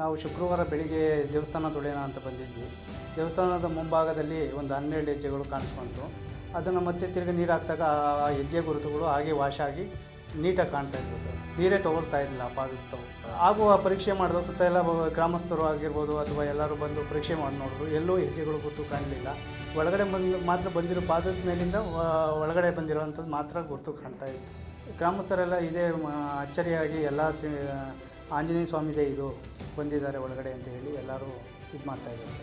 ನಾವು ಶುಕ್ರವಾರ ಬೆಳಿಗ್ಗೆ ದೇವಸ್ಥಾನ ತೊಳೆಯೋಣ ಅಂತ ಬಂದಿದ್ವಿ. ದೇವಸ್ಥಾನದ ಮುಂಭಾಗದಲ್ಲಿ ಒಂದು ಹನ್ನೆರಡು ಹೆಜ್ಜೆಗಳು ಕಾಣಿಸ್ಕೊಂತು. ಅದನ್ನು ಮತ್ತೆ ತಿರುಗಿ ನೀರು ಹಾಕಿದಾಗ ಆ ಹೆಜ್ಜೆ ಗುರುತುಗಳು ಹಾಗೆ ವಾಶ್ ನೀಟಾಗಿ ಕಾಣ್ತಾ ಇದ್ವು ಸರ್. ನೀರೇ ತೊಗೊಳ್ತಾ ಇರಲಿಲ್ಲ ಪಾದದ ಆಗುವ ಪರೀಕ್ಷೆ ಮಾಡಿದ್ರು, ಸುತ್ತ ಎಲ್ಲ ಗ್ರಾಮಸ್ಥರು ಆಗಿರ್ಬೋದು ಅಥವಾ ಎಲ್ಲರೂ ಬಂದು ಪರೀಕ್ಷೆ ಮಾಡಿ ನೋಡಿದ್ರು, ಎಲ್ಲೂ ಹೆಜ್ಜೆಗಳು ಗುರುತು ಕಾಣಲಿಲ್ಲ. ಒಳಗಡೆ ಬಂದು, ಮಾತ್ರ ಬಂದಿರೋ ಪಾದದ ಮೇಲಿಂದ ಒಳಗಡೆ ಬಂದಿರೋವಂಥದ್ದು ಮಾತ್ರ ಗುರುತು ಕಾಣ್ತಾ ಇತ್ತು. ಗ್ರಾಮಸ್ಥರೆಲ್ಲ ಇದೇ ಅಚ್ಚರಿಯಾಗಿ ಎಲ್ಲ ಸಿ ಆಂಜನೇಯ ಸ್ವಾಮಿದೇ ಇದು ಬಂದಿದ್ದಾರೆ ಒಳಗಡೆ ಅಂತ ಹೇಳಿ ಎಲ್ಲರೂ ಇದು ಮಾಡ್ತಾ ಇದ್ದಾರೆ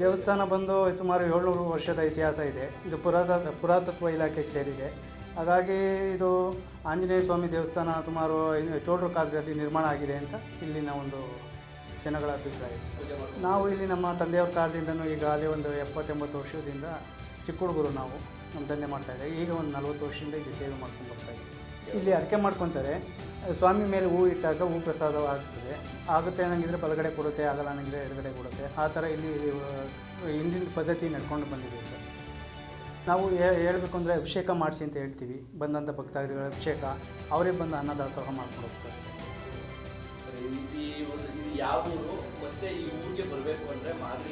ದೇವಸ್ಥಾನ ಬಂದು ಸುಮಾರು ಏಳ್ನೂರು ವರ್ಷದ ಇತಿಹಾಸ ಇದೆ. ಇದು ಪುರಾತ, ಪುರಾತತ್ವ ಇಲಾಖೆಗೆ ಸೇರಿದೆ. ಹಾಗಾಗಿ ಇದು ಆಂಜನೇಯ ಸ್ವಾಮಿ ದೇವಸ್ಥಾನ ಸುಮಾರು ಚೋಳರ ಕಾಲದಲ್ಲಿ ನಿರ್ಮಾಣ ಆಗಿದೆ ಅಂತ ಇಲ್ಲಿನ ಒಂದು ಜನಗಳ ಅಭಿಪ್ರಾಯ. ನಾವು ಇಲ್ಲಿ ನಮ್ಮ ತಂದೆಯವ್ರ ಕಾಲದಿಂದನೂ ಅಲ್ಲಿ ಒಂದು ಎಪ್ಪತ್ತೆಂಬತ್ತು ವರ್ಷದಿಂದ ಚಿಕ್ಕ ಹುಡುಗರು ನಾವು ನಮ್ಮ ತಂದೆ ಮಾಡ್ತಾ ಇದ್ದಾರೆ. ಈಗ ಒಂದು ನಲ್ವತ್ತು ವರ್ಷದಿಂದ ಇಲ್ಲಿ ಸೇವೆ ಮಾಡ್ಕೊಂಡು ಬರ್ತಾ ಇದ್ದೀವಿ. ಇಲ್ಲಿ ಅರಕೆ ಮಾಡ್ಕೊತಾರೆ. ಸ್ವಾಮಿ ಮೇಲೆ ಹೂ ಇಟ್ಟಾಗ ಹೂ ಪ್ರಸಾದ ಆಗ್ತದೆ ಆಗುತ್ತೆ ಅನ್ನಂಗಿದ್ರೆ ಬಲಗಡೆ ಕೊಡುತ್ತೆ, ಆಗಲ್ಲ ಅನ್ನಂಗಿದ್ರೆ ಎಡಗಡೆ ಕೊಡುತ್ತೆ. ಆ ಥರ ಇಲ್ಲಿ ಹಿಂದಿನ ಪದ್ಧತಿ ನಡ್ಕೊಂಡು ಬಂದಿದೆ ಸರ್. ನಾವು ಹೇಳಬೇಕು ಅಂದರೆ ಅಭಿಷೇಕ ಮಾಡಿಸಿ ಅಂತ ಹೇಳ್ತೀವಿ. ಬಂದಂಥ ಭಕ್ತಾದಿಗಳ ಅಭಿಷೇಕ. ಅವರೇ ಬಂದು ಅನ್ನದಾಸೋಹ ಮಾಡ್ಕೊಂಡು ಹೋಗ್ತಾರೆ ಯಾವ ಊರು, ಮತ್ತೆ ಈ ಊರಿಗೆ ಬರಬೇಕು ಅಂದರೆ ಬರಬೇಕು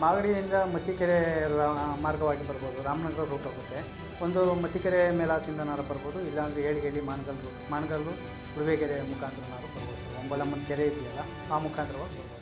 ಮಾಗಡಿಯಿಂದ ಮತ್ತಿಕೆರೆ ರಾ- ಮಾರ್ಗವಾಗಿ ಬರ್ಬೋದು. ರಾಮನಗರ ರೂಟ್ ಹೋಗುತ್ತೆ. ಒಂದು ಮತ್ತಿಕೆರೆ ಮೇಲಾಸಿಂದನಾರು ಬರ್ಬೋದು. ಇಲ್ಲಾಂದರೆ ಏಳಿಗೆಯಲ್ಲಿ ಮಾನಗಲ್ಲು ಮಾನಗಲ್ಲು ಉಳುವೆಗೆರೆ ಮುಖಾಂತರನಾರು ಬರ್ಬೋದು. ಸರ್ ಒಂಬಲಮ್ಮನ ಕೆರೆ ಇದೆಯಲ್ಲ, ಆ ಮುಖಾಂತರವಾಗಿ ಬರ್ಬೋದು.